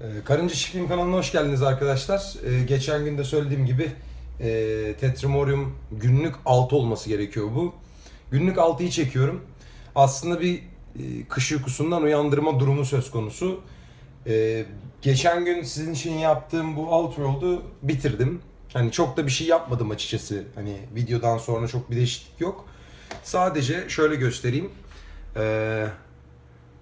Ee, Karınca Çiftliğim kanalına hoş geldiniz arkadaşlar. Ee, geçen gün de söylediğim gibi e, Tetramorium günlük 6 olması gerekiyor bu. Günlük 6'yı çekiyorum. Aslında bir e, kış uykusundan uyandırma durumu söz konusu. Ee, geçen gün sizin için yaptığım bu Outworld'u bitirdim. Hani çok da bir şey yapmadım açıkçası. Hani videodan sonra çok bir değişiklik yok. Sadece şöyle göstereyim.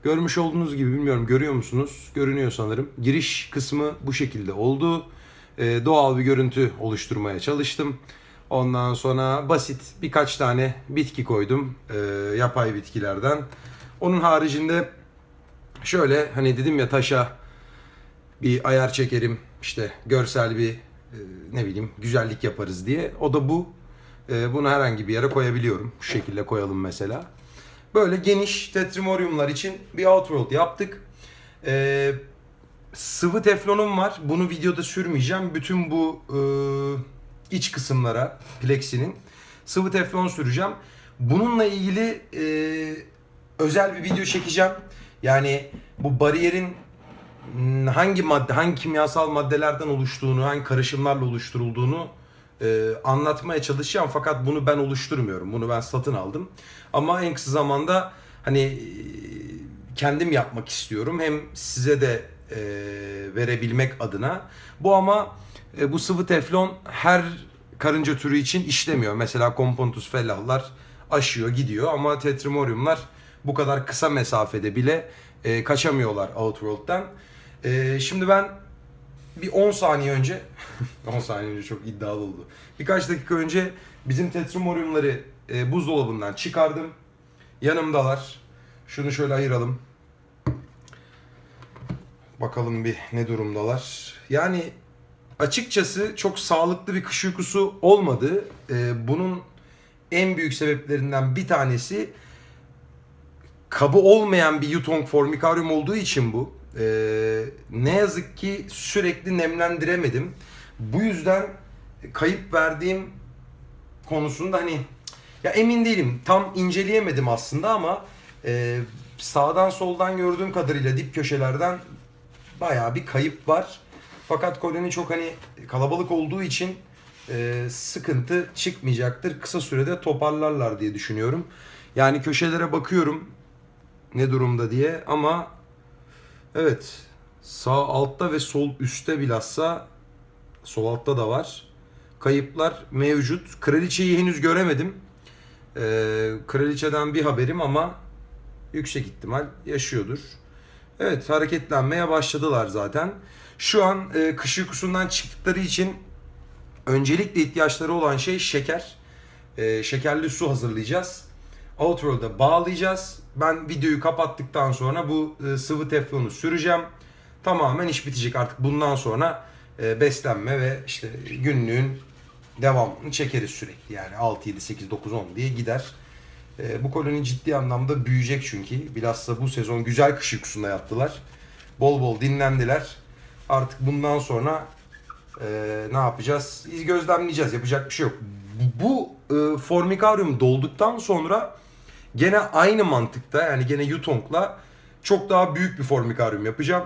Görmüş olduğunuz gibi bilmiyorum görüyor musunuz? Görünüyor sanırım. Giriş kısmı bu şekilde oldu. Ee, doğal bir görüntü oluşturmaya çalıştım. Ondan sonra basit birkaç tane bitki koydum. ee, yapay bitkilerden. Onun haricinde şöyle hani dedim ya taşa bir ayar çekerim. işte görsel bir e, ne bileyim güzellik yaparız diye. O da bu. Ee, bunu herhangi bir yere koyabiliyorum. Şu şekilde koyalım mesela. Böyle geniş tetrimoriumlar için bir outworld yaptık. Ee, sıvı teflonum var. Bunu videoda sürmeyeceğim. Bütün bu e, iç kısımlara plexinin sıvı teflon süreceğim. Bununla ilgili e, özel bir video çekeceğim. Yani bu bariyerin hangi madde, hangi kimyasal maddelerden oluştuğunu, hangi karışımlarla oluşturulduğunu e, anlatmaya çalışacağım. Fakat bunu ben oluşturmuyorum. Bunu ben satın aldım. Ama en kısa zamanda hani e, kendim yapmak istiyorum. Hem size de e, verebilmek adına. Bu ama e, bu sıvı teflon her karınca türü için işlemiyor. Mesela Compontus fellahlar aşıyor gidiyor ama tetrimoriumlar bu kadar kısa mesafede bile e, kaçamıyorlar Outworld'den. E, şimdi ben bir 10 saniye önce 10 saniye önce çok iddialı oldu. Birkaç dakika önce bizim tetrimoriumları e, buzdolabından çıkardım. Yanımdalar. Şunu şöyle ayıralım. Bakalım bir ne durumdalar. Yani açıkçası çok sağlıklı bir kış uykusu olmadı. E, bunun en büyük sebeplerinden bir tanesi kabı olmayan bir Yutong formicarium olduğu için bu. Ee, ne yazık ki sürekli nemlendiremedim. Bu yüzden kayıp verdiğim konusunda hani ya emin değilim. Tam inceleyemedim aslında ama e, sağdan soldan gördüğüm kadarıyla dip köşelerden bayağı bir kayıp var. Fakat koloni çok hani kalabalık olduğu için e, sıkıntı çıkmayacaktır. Kısa sürede toparlarlar diye düşünüyorum. Yani köşelere bakıyorum ne durumda diye ama evet sağ altta ve sol üstte bilhassa sol altta da var. Kayıplar mevcut. Kraliçeyi henüz göremedim. Ee, kraliçeden bir haberim ama yüksek ihtimal yaşıyordur. Evet hareketlenmeye başladılar zaten. Şu an e, kış uykusundan çıktıkları için öncelikle ihtiyaçları olan şey şeker. E, şekerli su hazırlayacağız. Outro'da bağlayacağız. Ben videoyu kapattıktan sonra bu e, sıvı teflonu süreceğim. Tamamen iş bitecek artık bundan sonra e, beslenme ve işte günlüğün devamını çekeriz sürekli. Yani 6, 7, 8, 9, 10 diye gider. E, bu koloni ciddi anlamda büyüyecek çünkü. Bilhassa bu sezon güzel kış uykusunda yattılar. Bol bol dinlendiler. Artık bundan sonra ne yapacağız? İz gözlemleyeceğiz. Yapacak bir şey yok. Bu, e, formikarium dolduktan sonra gene aynı mantıkta yani gene Yutong'la çok daha büyük bir formikarium yapacağım.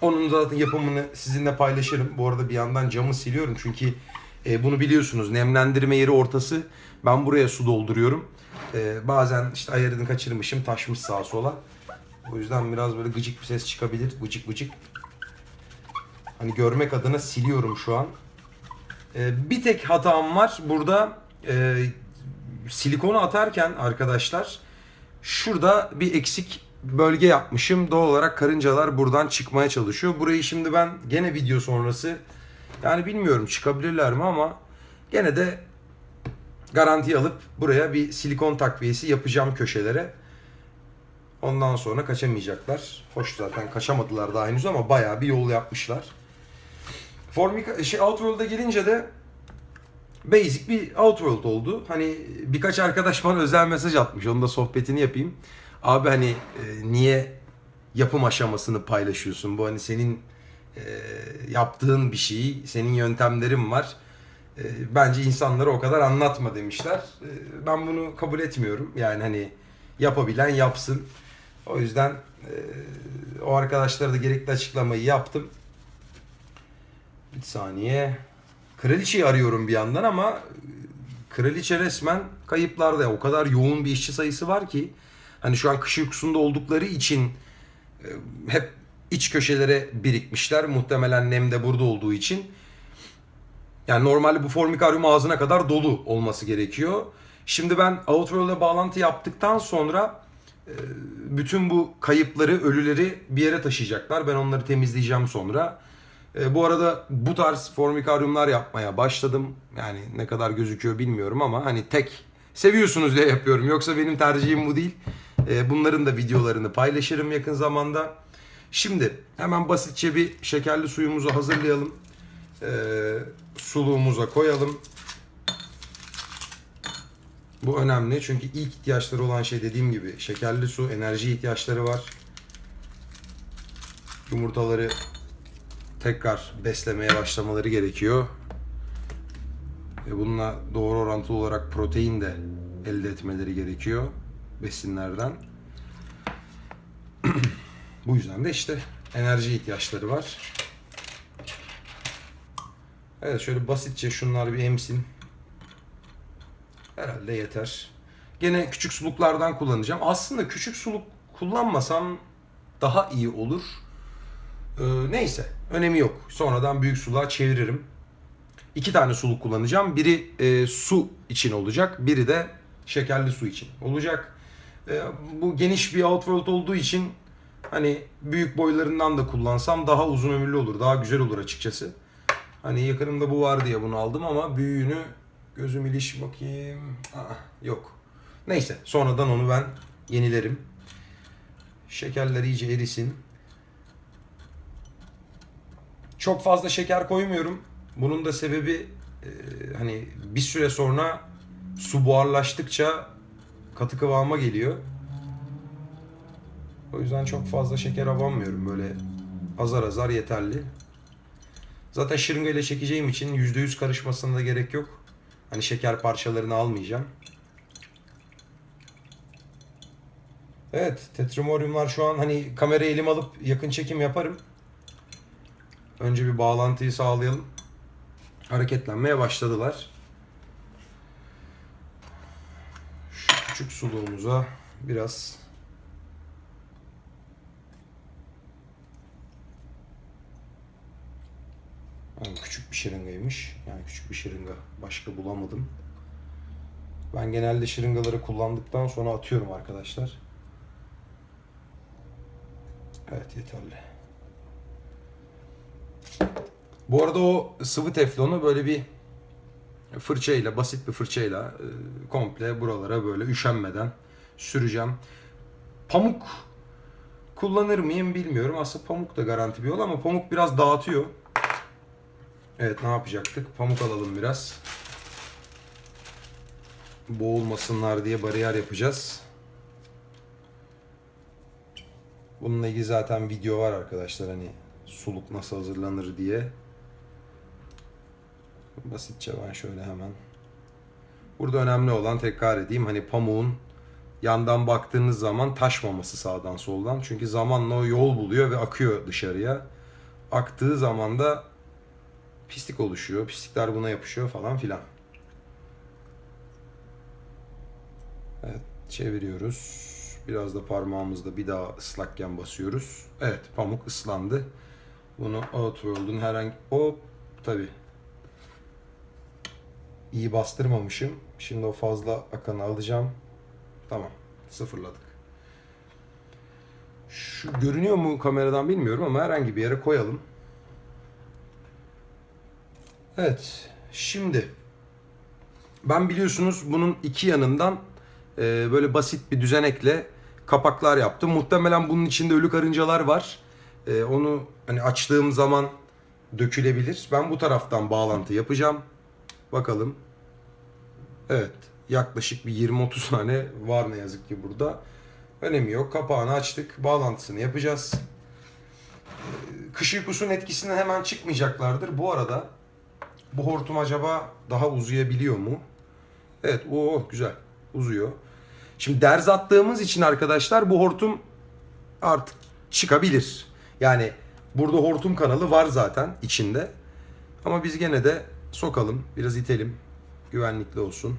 Onun zaten yapımını sizinle paylaşırım. Bu arada bir yandan camı siliyorum çünkü e, bunu biliyorsunuz nemlendirme yeri ortası. Ben buraya su dolduruyorum. E, bazen işte ayarını kaçırmışım taşmış sağa sola. O yüzden biraz böyle gıcık bir ses çıkabilir. Gıcık gıcık. Hani görmek adına siliyorum şu an. E, bir tek hatam var. Burada e, silikonu atarken arkadaşlar şurada bir eksik bölge yapmışım. Doğal olarak karıncalar buradan çıkmaya çalışıyor. Burayı şimdi ben gene video sonrası yani bilmiyorum çıkabilirler mi ama gene de garanti alıp buraya bir silikon takviyesi yapacağım köşelere. Ondan sonra kaçamayacaklar. Hoş zaten kaçamadılar daha henüz ama bayağı bir yol yapmışlar. Formica, şey Outworld'a gelince de basic bir Outworld oldu. Hani birkaç arkadaş bana özel mesaj atmış. Onun da sohbetini yapayım. Abi hani e, niye yapım aşamasını paylaşıyorsun? Bu hani senin e, yaptığın bir şey, senin yöntemlerin var. E, bence insanlara o kadar anlatma demişler. E, ben bunu kabul etmiyorum. Yani hani yapabilen yapsın. O yüzden Ee, o arkadaşlara da gerekli açıklamayı yaptım. Bir saniye. Kraliçeyi arıyorum bir yandan ama e, kraliçe resmen kayıplarda. O kadar yoğun bir işçi sayısı var ki hani şu an kış uykusunda oldukları için e, hep iç köşelere birikmişler. Muhtemelen nem de burada olduğu için. Yani normalde bu formikaryum ağzına kadar dolu olması gerekiyor. Şimdi ben Outworld'e bağlantı yaptıktan sonra e, bütün bu kayıpları, ölüleri bir yere taşıyacaklar. Ben onları temizleyeceğim sonra. E, bu arada bu tarz formikaryumlar yapmaya başladım. Yani ne kadar gözüküyor bilmiyorum ama hani tek seviyorsunuz diye yapıyorum. Yoksa benim tercihim bu değil. E, bunların da videolarını paylaşırım yakın zamanda. Şimdi hemen basitçe bir şekerli suyumuzu hazırlayalım. E, suluğumuza koyalım. Bu önemli çünkü ilk ihtiyaçları olan şey dediğim gibi şekerli su, enerji ihtiyaçları var. Yumurtaları tekrar beslemeye başlamaları gerekiyor. Ve bununla doğru orantılı olarak protein de elde etmeleri gerekiyor besinlerden. Bu yüzden de işte enerji ihtiyaçları var. Evet şöyle basitçe şunlar bir emsin. Herhalde yeter. Gene küçük suluklardan kullanacağım. Aslında küçük suluk kullanmasam daha iyi olur. Ee, neyse önemi yok. Sonradan büyük suluğa çeviririm. İki tane suluk kullanacağım. Biri e, su için olacak. Biri de şekerli su için olacak. E, bu geniş bir outworld olduğu için hani büyük boylarından da kullansam daha uzun ömürlü olur. Daha güzel olur açıkçası. Hani yakınımda bu var diye bunu aldım ama büyüğünü gözüm iliş bakayım. Aa, yok. Neyse sonradan onu ben yenilerim. Şekerler iyice erisin. Çok fazla şeker koymuyorum. Bunun da sebebi e, hani bir süre sonra su buharlaştıkça katı kıvama geliyor. O yüzden çok fazla şeker abanmıyorum. Böyle azar azar yeterli. Zaten şırınga ile çekeceğim için %100 karışmasına da gerek yok. Hani şeker parçalarını almayacağım. Evet, tetramoriumlar şu an hani kamerayı elim alıp yakın çekim yaparım. Önce bir bağlantıyı sağlayalım. Hareketlenmeye başladılar. Şu küçük suluğumuza biraz Yani küçük bir şırıngaymış. Yani küçük bir şırınga. Başka bulamadım. Ben genelde şırıngaları kullandıktan sonra atıyorum arkadaşlar. Evet yeterli. Bu arada o sıvı teflonu böyle bir fırçayla, basit bir fırçayla e, komple buralara böyle üşenmeden süreceğim. Pamuk kullanır mıyım bilmiyorum. Aslında pamuk da garanti bir yol ama pamuk biraz dağıtıyor. Evet ne yapacaktık? Pamuk alalım biraz. Boğulmasınlar diye bariyer yapacağız. Bununla ilgili zaten video var arkadaşlar hani suluk nasıl hazırlanır diye. Basitçe ben şöyle hemen. Burada önemli olan tekrar edeyim hani pamuğun yandan baktığınız zaman taşmaması sağdan soldan. Çünkü zamanla o yol buluyor ve akıyor dışarıya. Aktığı zaman da pislik oluşuyor. Pislikler buna yapışıyor falan filan. Evet çeviriyoruz. Biraz da parmağımızla bir daha ıslakken basıyoruz. Evet pamuk ıslandı. Bunu Outworld'un herhangi... Hop tabi. İyi bastırmamışım. Şimdi o fazla akanı alacağım. Tamam. Sıfırladık. Şu görünüyor mu kameradan bilmiyorum ama herhangi bir yere koyalım. Evet. Şimdi ben biliyorsunuz bunun iki yanından e, böyle basit bir düzenekle kapaklar yaptım. Muhtemelen bunun içinde ölü karıncalar var. E, onu hani açtığım zaman dökülebilir. Ben bu taraftan bağlantı yapacağım. Bakalım. Evet. Yaklaşık bir 20-30 tane var ne yazık ki burada. Önemi yok. Kapağını açtık. Bağlantısını yapacağız. E, Kış uykusunun etkisinden hemen çıkmayacaklardır. Bu arada bu hortum acaba daha uzayabiliyor mu? Evet, o güzel. Uzuyor. Şimdi derz attığımız için arkadaşlar bu hortum artık çıkabilir. Yani burada hortum kanalı var zaten içinde. Ama biz gene de sokalım, biraz itelim. Güvenlikli olsun.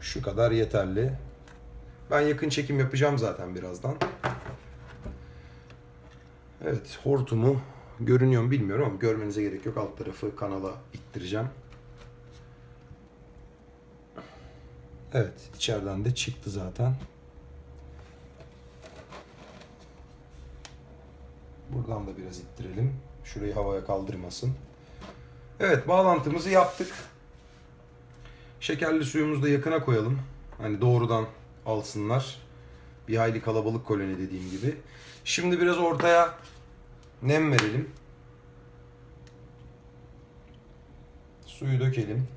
Şu kadar yeterli. Ben yakın çekim yapacağım zaten birazdan. Evet, hortumu görünüyor mu bilmiyorum ama görmenize gerek yok. Alt tarafı kanala ittireceğim. Evet, içeriden de çıktı zaten. Buradan da biraz ittirelim. Şurayı havaya kaldırmasın. Evet, bağlantımızı yaptık. Şekerli suyumuzu da yakına koyalım. Hani doğrudan alsınlar. Bir hayli kalabalık koloni dediğim gibi. Şimdi biraz ortaya nem verelim. Suyu dökelim.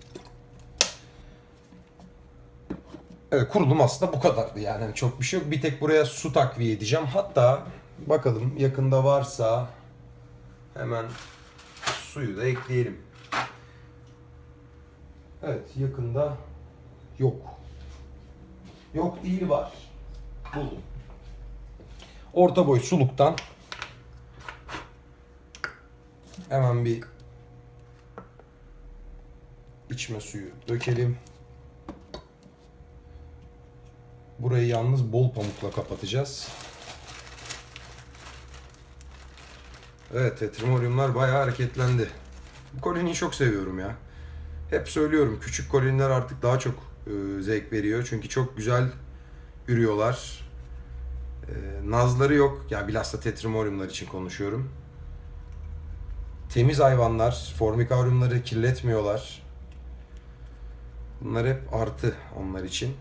Evet kurulum aslında bu kadardı yani Hani çok bir şey yok. Bir tek buraya su takviye edeceğim. Hatta bakalım yakında varsa hemen suyu da ekleyelim. Evet yakında yok. Yok değil var. Buldum. Orta boy suluktan hemen bir içme suyu dökelim. Burayı yalnız bol pamukla kapatacağız. Evet, tetrimoriumlar bayağı hareketlendi. Bu koloniyi çok seviyorum ya. Hep söylüyorum, küçük koloniler artık daha çok e, zevk veriyor. Çünkü çok güzel ürüyorlar. E, nazları yok. Yani bilhassa tetrimoriumlar için konuşuyorum. Temiz hayvanlar, formikaryumları kirletmiyorlar. Bunlar hep artı onlar için.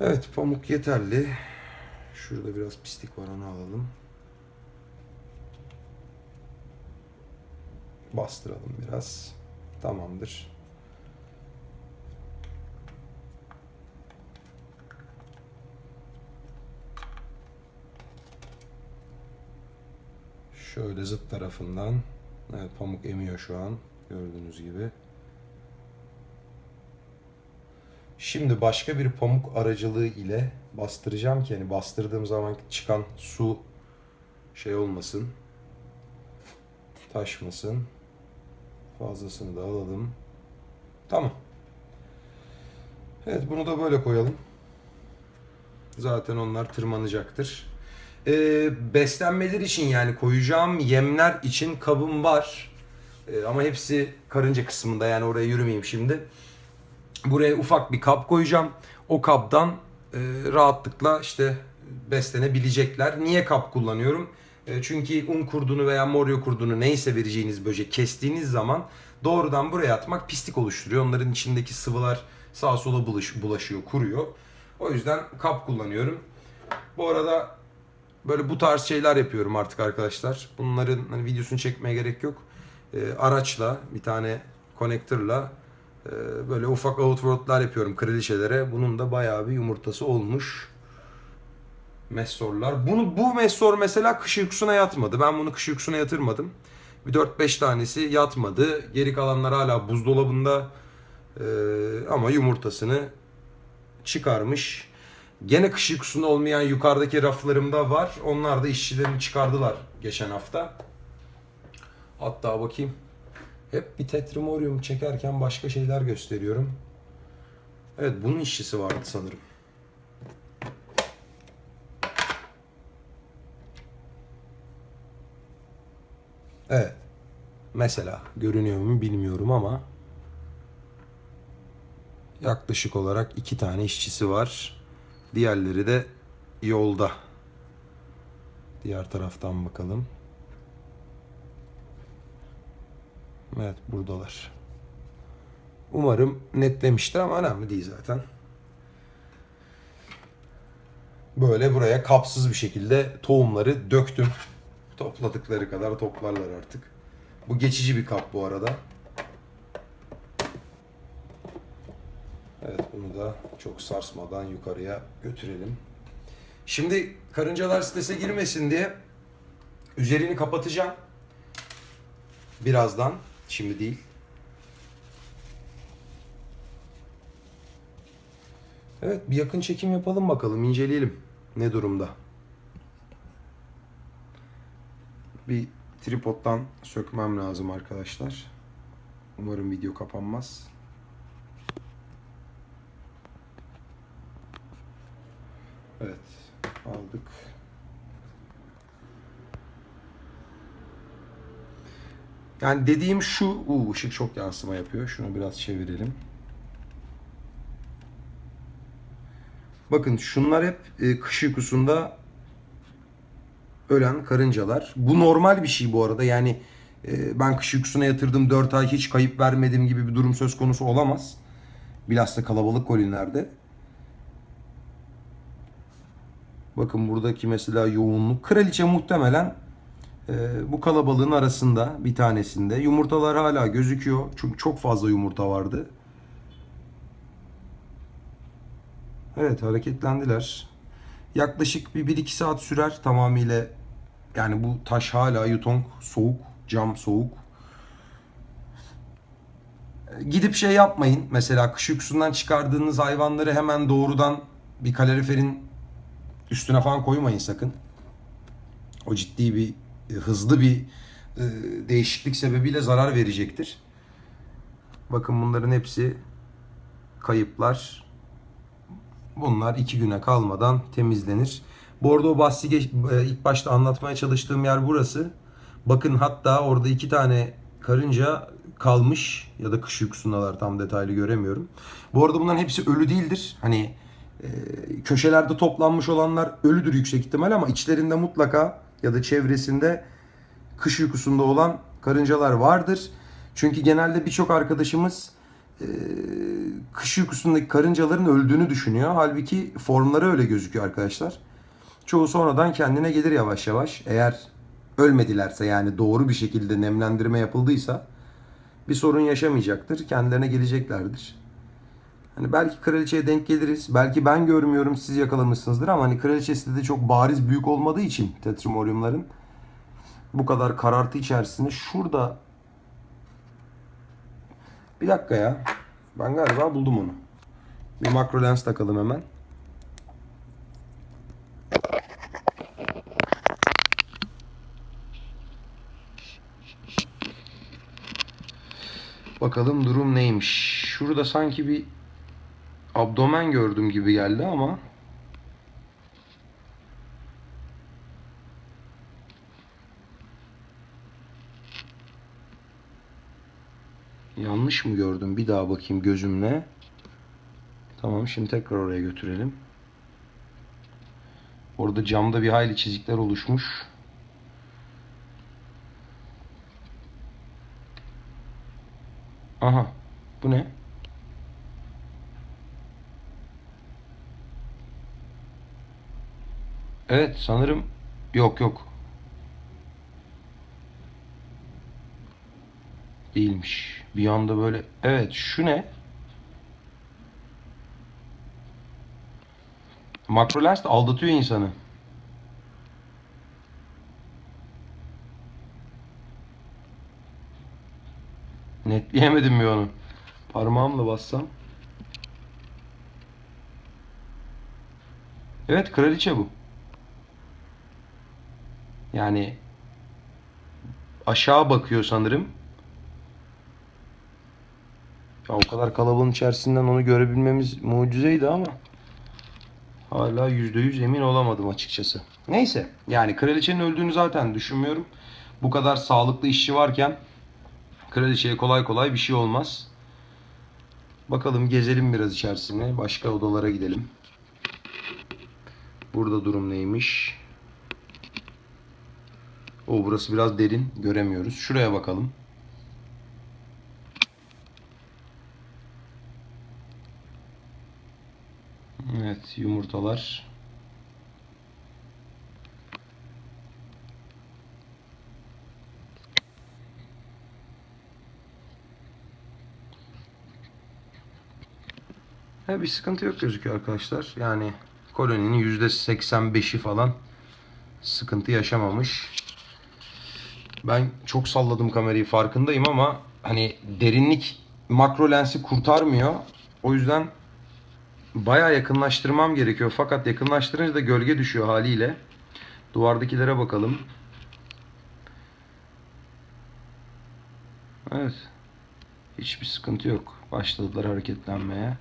Evet pamuk yeterli. Şurada biraz pislik var onu alalım. Bastıralım biraz. Tamamdır. Şöyle zıt tarafından. Evet pamuk emiyor şu an. Gördüğünüz gibi. Şimdi başka bir pamuk aracılığı ile bastıracağım ki yani bastırdığım zaman çıkan su şey olmasın. Taşmasın. Fazlasını da alalım. Tamam. Evet bunu da böyle koyalım. Zaten onlar tırmanacaktır. Ee, beslenmeler için yani koyacağım yemler için kabım var. Ee, ama hepsi karınca kısmında yani oraya yürümeyeyim şimdi. Buraya ufak bir kap koyacağım. O kaptan e, rahatlıkla işte beslenebilecekler. Niye kap kullanıyorum? E, çünkü un kurdunu veya moryo kurdunu neyse vereceğiniz böcek kestiğiniz zaman doğrudan buraya atmak pislik oluşturuyor. Onların içindeki sıvılar sağa sola bulaş, bulaşıyor, kuruyor. O yüzden kap kullanıyorum. Bu arada böyle bu tarz şeyler yapıyorum artık arkadaşlar. Bunların hani videosunu çekmeye gerek yok. E, araçla bir tane konektörle böyle ufak outworld'lar yapıyorum kraliçelere. Bunun da bayağı bir yumurtası olmuş. Messorlar. Bunu bu messor mesela kış uykusuna yatmadı. Ben bunu kış uykusuna yatırmadım. Bir 4-5 tanesi yatmadı. Geri kalanlar hala buzdolabında. Ee, ama yumurtasını çıkarmış. Gene kış uykusunda olmayan yukarıdaki raflarımda var. Onlar da işçilerini çıkardılar geçen hafta. Hatta bakayım. Hep bir tetrimorium çekerken başka şeyler gösteriyorum. Evet bunun işçisi vardı sanırım. Evet. Mesela görünüyor mu bilmiyorum ama yaklaşık olarak iki tane işçisi var. Diğerleri de yolda. Diğer taraftan bakalım. Evet buradalar. Umarım netlemiştir ama önemli değil zaten. Böyle buraya kapsız bir şekilde tohumları döktüm. Topladıkları kadar toplarlar artık. Bu geçici bir kap bu arada. Evet bunu da çok sarsmadan yukarıya götürelim. Şimdi karıncalar strese girmesin diye üzerini kapatacağım. Birazdan. Şimdi değil. Evet bir yakın çekim yapalım bakalım inceleyelim ne durumda. Bir tripoddan sökmem lazım arkadaşlar. Umarım video kapanmaz. Evet aldık. Yani dediğim şu, uu, ışık çok yansıma yapıyor. Şunu biraz çevirelim. Bakın şunlar hep e, kış uykusunda ölen karıncalar. Bu normal bir şey bu arada. Yani e, ben kış uykusuna yatırdım 4 ay hiç kayıp vermedim gibi bir durum söz konusu olamaz. Bilhassa kalabalık kolinlerde. Bakın buradaki mesela yoğunluk. Kraliçe muhtemelen bu kalabalığın arasında bir tanesinde. Yumurtalar hala gözüküyor. Çünkü çok fazla yumurta vardı. Evet hareketlendiler. Yaklaşık bir 1-2 saat sürer tamamıyla. Yani bu taş hala yutong soğuk, cam soğuk. Gidip şey yapmayın. Mesela kış uykusundan çıkardığınız hayvanları hemen doğrudan bir kaloriferin üstüne falan koymayın sakın. O ciddi bir hızlı bir e, değişiklik sebebiyle zarar verecektir. Bakın bunların hepsi kayıplar. Bunlar iki güne kalmadan temizlenir. Bordo bahsi geç- e, ilk başta anlatmaya çalıştığım yer burası. Bakın hatta orada iki tane karınca kalmış ya da kış uykusundalar tam detaylı göremiyorum. Bu arada bunların hepsi ölü değildir. Hani e, köşelerde toplanmış olanlar ölüdür yüksek ihtimal ama içlerinde mutlaka ya da çevresinde kış uykusunda olan karıncalar vardır. Çünkü genelde birçok arkadaşımız e, kış uykusundaki karıncaların öldüğünü düşünüyor. Halbuki formları öyle gözüküyor arkadaşlar. Çoğu sonradan kendine gelir yavaş yavaş. Eğer ölmedilerse yani doğru bir şekilde nemlendirme yapıldıysa bir sorun yaşamayacaktır. Kendilerine geleceklerdir. Hani belki kraliçeye denk geliriz. Belki ben görmüyorum siz yakalamışsınızdır ama hani kraliçesi de çok bariz büyük olmadığı için tetrimoriumların bu kadar karartı içerisinde şurada bir dakika ya. Ben galiba buldum onu. Bir makro lens takalım hemen. Bakalım durum neymiş. Şurada sanki bir abdomen gördüm gibi geldi ama yanlış mı gördüm? Bir daha bakayım gözümle. Tamam şimdi tekrar oraya götürelim. Orada camda bir hayli çizikler oluşmuş. Aha. Bu ne? Evet sanırım yok yok. Değilmiş. Bir anda böyle evet şu ne? Makro lens de aldatıyor insanı. Netleyemedim bir onu. Parmağımla bassam. Evet kraliçe bu. Yani aşağı bakıyor sanırım. Ya o kadar kalabalığın içerisinden onu görebilmemiz mucizeydi ama hala %100 emin olamadım açıkçası. Neyse yani kraliçenin öldüğünü zaten düşünmüyorum. Bu kadar sağlıklı işçi varken kraliçeye kolay kolay bir şey olmaz. Bakalım gezelim biraz içerisine. Başka odalara gidelim. Burada durum neymiş? O burası biraz derin. Göremiyoruz. Şuraya bakalım. Evet yumurtalar. Ha, bir sıkıntı yok gözüküyor arkadaşlar. Yani koloninin %85'i falan sıkıntı yaşamamış. Ben çok salladım kamerayı farkındayım ama hani derinlik makro lensi kurtarmıyor. O yüzden bayağı yakınlaştırmam gerekiyor. Fakat yakınlaştırınca da gölge düşüyor haliyle. Duvardakilere bakalım. Evet. Hiçbir sıkıntı yok. Başladılar hareketlenmeye.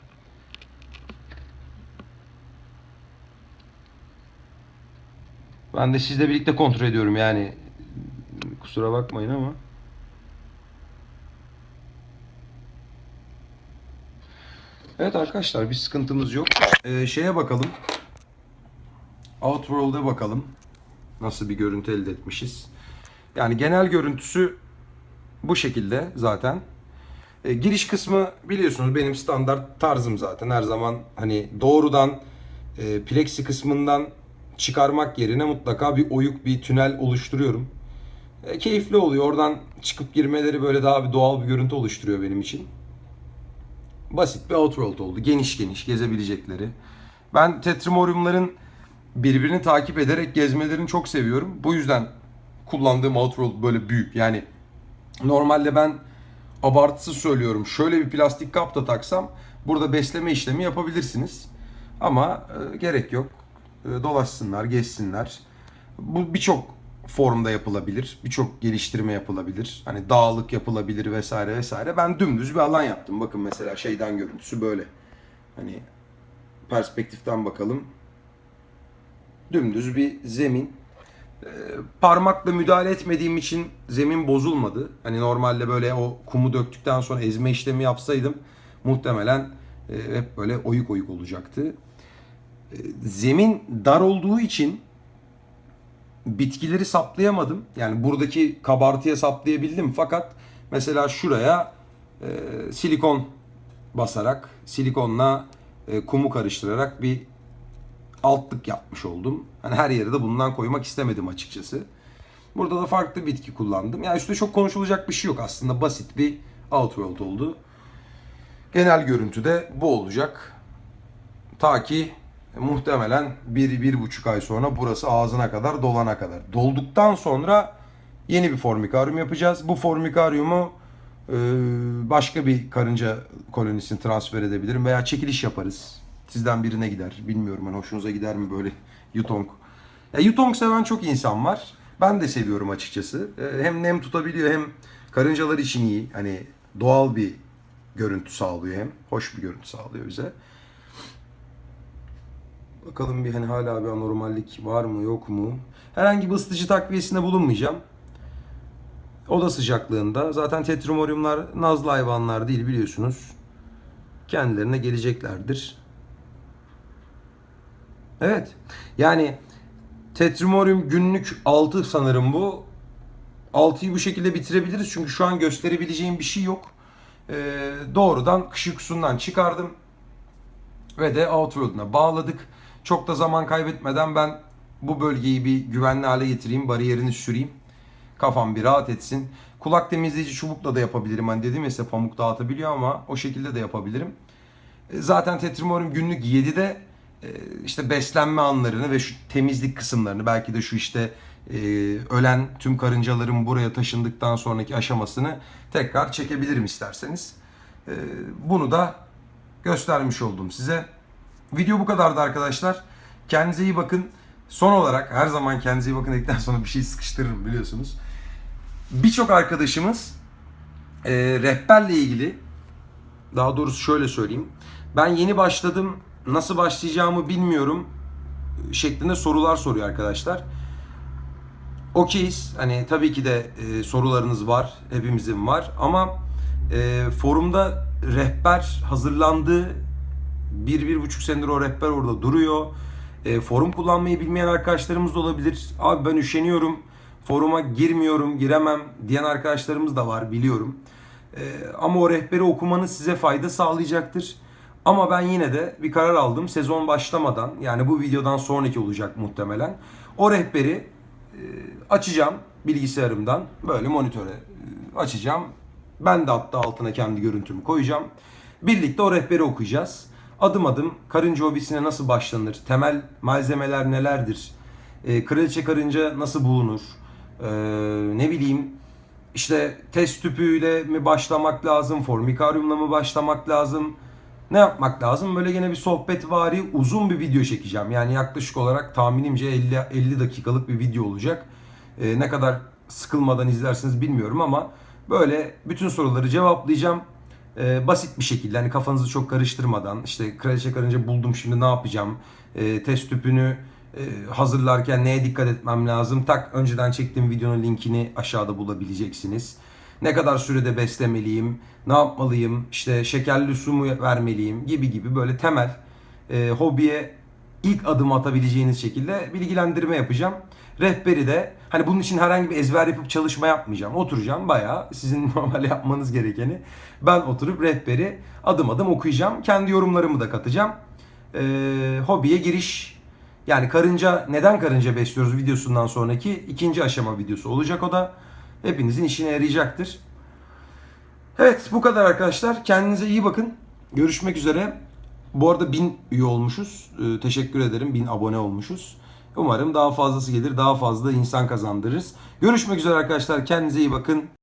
Ben de sizle birlikte kontrol ediyorum yani. Kusura bakmayın ama. Evet arkadaşlar bir sıkıntımız yok. Ee, şeye bakalım. Outworld'e bakalım. Nasıl bir görüntü elde etmişiz. Yani genel görüntüsü bu şekilde zaten. E, giriş kısmı biliyorsunuz benim standart tarzım zaten. Her zaman hani doğrudan e, plexi kısmından çıkarmak yerine mutlaka bir oyuk bir tünel oluşturuyorum. E, keyifli oluyor. Oradan çıkıp girmeleri böyle daha bir doğal bir görüntü oluşturuyor benim için. Basit bir outworld oldu. Geniş geniş gezebilecekleri. Ben Tetrimorium'ların birbirini takip ederek gezmelerini çok seviyorum. Bu yüzden kullandığım outworld böyle büyük. Yani normalde ben abartısız söylüyorum. Şöyle bir plastik kap da taksam burada besleme işlemi yapabilirsiniz. Ama e, gerek yok. E, dolaşsınlar, gezsinler. Bu birçok formda yapılabilir. Birçok geliştirme yapılabilir. Hani dağlık yapılabilir vesaire vesaire. Ben dümdüz bir alan yaptım. Bakın mesela şeyden görüntüsü böyle. Hani perspektiften bakalım. Dümdüz bir zemin. Ee, parmakla müdahale etmediğim için zemin bozulmadı. Hani normalde böyle o kumu döktükten sonra ezme işlemi yapsaydım muhtemelen e, hep böyle oyuk oyuk olacaktı. E, zemin dar olduğu için bitkileri saplayamadım. Yani buradaki kabartıya saplayabildim fakat mesela şuraya e, silikon basarak, silikonla e, kumu karıştırarak bir altlık yapmış oldum. Hani her yere de bundan koymak istemedim açıkçası. Burada da farklı bitki kullandım. Yani üstüne çok konuşulacak bir şey yok aslında. Basit bir outworld oldu. Genel görüntüde bu olacak. Ta ki muhtemelen bir, bir buçuk ay sonra burası ağzına kadar dolana kadar. Dolduktan sonra yeni bir formikaryum yapacağız. Bu formikaryumu e, başka bir karınca kolonisine transfer edebilirim veya çekiliş yaparız. Sizden birine gider. Bilmiyorum hani hoşunuza gider mi böyle Yutong. Ya Yutong seven çok insan var. Ben de seviyorum açıkçası. E, Hem nem tutabiliyor hem karıncalar için iyi. Hani doğal bir görüntü sağlıyor hem. Hoş bir görüntü sağlıyor bize. Bakalım bir hani hala bir anormallik var mı yok mu? Herhangi bir ısıtıcı takviyesinde bulunmayacağım. Oda sıcaklığında. Zaten tetrimoriumlar nazlı hayvanlar değil biliyorsunuz. Kendilerine geleceklerdir. Evet. Yani Tetrimorium günlük 6 sanırım bu. 6'yı bu şekilde bitirebiliriz. Çünkü şu an gösterebileceğim bir şey yok. Ee, doğrudan kış uykusundan çıkardım. Ve de Outworld'una bağladık. Çok da zaman kaybetmeden ben bu bölgeyi bir güvenli hale getireyim. Bariyerini süreyim. Kafam bir rahat etsin. Kulak temizleyici çubukla da yapabilirim. Hani dedim ya pamuk dağıtabiliyor ama o şekilde de yapabilirim. E, Zaten Tetrimorium günlük 7'de e, işte beslenme anlarını ve şu temizlik kısımlarını belki de şu işte e, ölen tüm karıncaların buraya taşındıktan sonraki aşamasını tekrar çekebilirim isterseniz. Bunu da göstermiş oldum size. Video bu kadardı arkadaşlar. Kendinize iyi bakın. Son olarak her zaman kendinize iyi bakın dedikten sonra bir şey sıkıştırırım biliyorsunuz. Birçok arkadaşımız e, rehberle ilgili daha doğrusu şöyle söyleyeyim. Ben yeni başladım. Nasıl başlayacağımı bilmiyorum şeklinde sorular soruyor arkadaşlar. Okeyiz. Hani tabii ki de e, sorularınız var. Hepimizin var. Ama e, forumda rehber hazırlandı. Bir, bir buçuk senedir o rehber orada duruyor. E, forum kullanmayı bilmeyen arkadaşlarımız da olabilir. Abi ben üşeniyorum. Foruma girmiyorum, giremem diyen arkadaşlarımız da var biliyorum. E, ama o rehberi okumanız size fayda sağlayacaktır. Ama ben yine de bir karar aldım. Sezon başlamadan yani bu videodan sonraki olacak muhtemelen. O rehberi e, açacağım bilgisayarımdan. Böyle monitöre e, açacağım. Ben de hatta altına kendi görüntümü koyacağım. Birlikte o rehberi okuyacağız. Adım adım karınca hobisine nasıl başlanır? Temel malzemeler nelerdir? E, kraliçe karınca nasıl bulunur? E, ne bileyim işte test tüpüyle mi başlamak lazım? Formikaryumla mı başlamak lazım? ne yapmak lazım? Böyle gene bir sohbet vari uzun bir video çekeceğim. Yani yaklaşık olarak tahminimce 50, 50 dakikalık bir video olacak. Ee, ne kadar sıkılmadan izlersiniz bilmiyorum ama böyle bütün soruları cevaplayacağım. Ee, basit bir şekilde hani kafanızı çok karıştırmadan işte kraliçe karınca buldum şimdi ne yapacağım? Ee, test tüpünü e, hazırlarken neye dikkat etmem lazım? Tak önceden çektiğim videonun linkini aşağıda bulabileceksiniz. Ne kadar sürede beslemeliyim? Ne yapmalıyım? İşte şekerli su mu vermeliyim? Gibi gibi böyle temel e, hobiye ilk adım atabileceğiniz şekilde bilgilendirme yapacağım. Rehberi de hani bunun için herhangi bir ezber yapıp çalışma yapmayacağım. Oturacağım bayağı sizin normal yapmanız gerekeni. Ben oturup rehberi adım adım okuyacağım. Kendi yorumlarımı da katacağım. E, hobiye giriş yani karınca neden karınca besliyoruz videosundan sonraki ikinci aşama videosu olacak o da. Hepinizin işine yarayacaktır. Evet bu kadar arkadaşlar. Kendinize iyi bakın. Görüşmek üzere. Bu arada 1000 üye olmuşuz. Ee, teşekkür ederim. 1000 abone olmuşuz. Umarım daha fazlası gelir. Daha fazla insan kazandırırız. Görüşmek üzere arkadaşlar. Kendinize iyi bakın.